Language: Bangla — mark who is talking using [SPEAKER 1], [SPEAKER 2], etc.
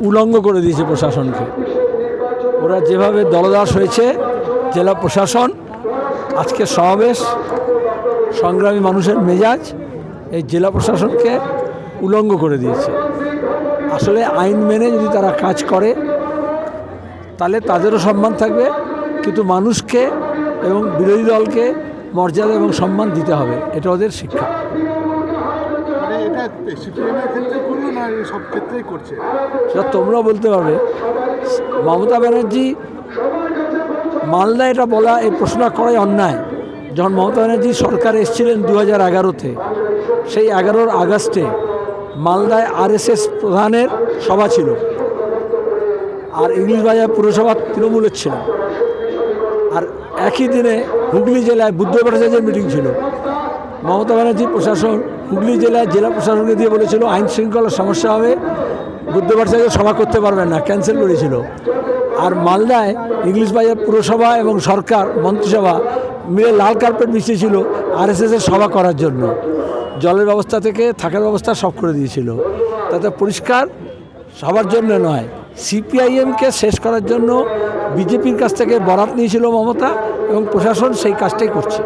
[SPEAKER 1] উলঙ্গ করে দিয়েছে প্রশাসনকে। ওরা যেভাবে দলদাস হয়েছে, জেলা প্রশাসন, আজকে সমাবেশ, সংগ্রামী মানুষের মেজাজ, এই জেলা প্রশাসনকে উলঙ্গ করে দিয়েছে। আসলে আইন মেনে যদি তারা কাজ করে, তাহলে তাদেরও সম্মান থাকবে, কিন্তু মানুষকে এবং বিরোধী দলকে মর্যাদা এবং সম্মান দিতে হবে। এটা ওদের শিক্ষা।
[SPEAKER 2] মানে সিপিএমের ক্ষেত্রে করল না সব ক্ষেত্রেই করছে।
[SPEAKER 1] সেটা তোমরাও বলতে পারবে। মমতা ব্যানার্জি, মালদা এটা বলা, এই প্রশ্ন করাই অন্যায়। যখন মমতা ব্যানার্জি সরকার এসেছিলেন দু হাজার এগারোতে, সেই এগারোর আগস্টে মালদায় আরএসএস প্রধানের সভা ছিল। আর ইংলিশ বাজার পুরসভা তৃণমূলের ছিল। আর একই দিনে হুগলি জেলায় বুদ্ধ ভট্টাচার্যের মিটিং ছিল। মমতা ব্যানার্জি প্রশাসন, হুগলি জেলায় জেলা প্রশাসনকে দিয়ে বলেছিল আইন শৃঙ্খলার সমস্যা হবে বুদ্ধ ভট্টাচার্য সভা করতে পারবেন না, ক্যান্সেল করেছিল। আর মালদায় ইংলিশ বাজার পুরসভা এবং সরকার মন্ত্রিসভা মিলে লাল কার্পেট বিছিয়েছিল আরএসএসের সভা করার জন্য। জলের ব্যবস্থা থেকে থাকার ব্যবস্থা সব করে দিয়েছিল। তাতে পরিষ্কার সবার জন্য নয় সিপিআইএমকে শেষ করার জন্য বিজেপির কাছ থেকে বরাত নিয়েছিল মমতা এবং প্রশাসন সেই কাজটাই করছে।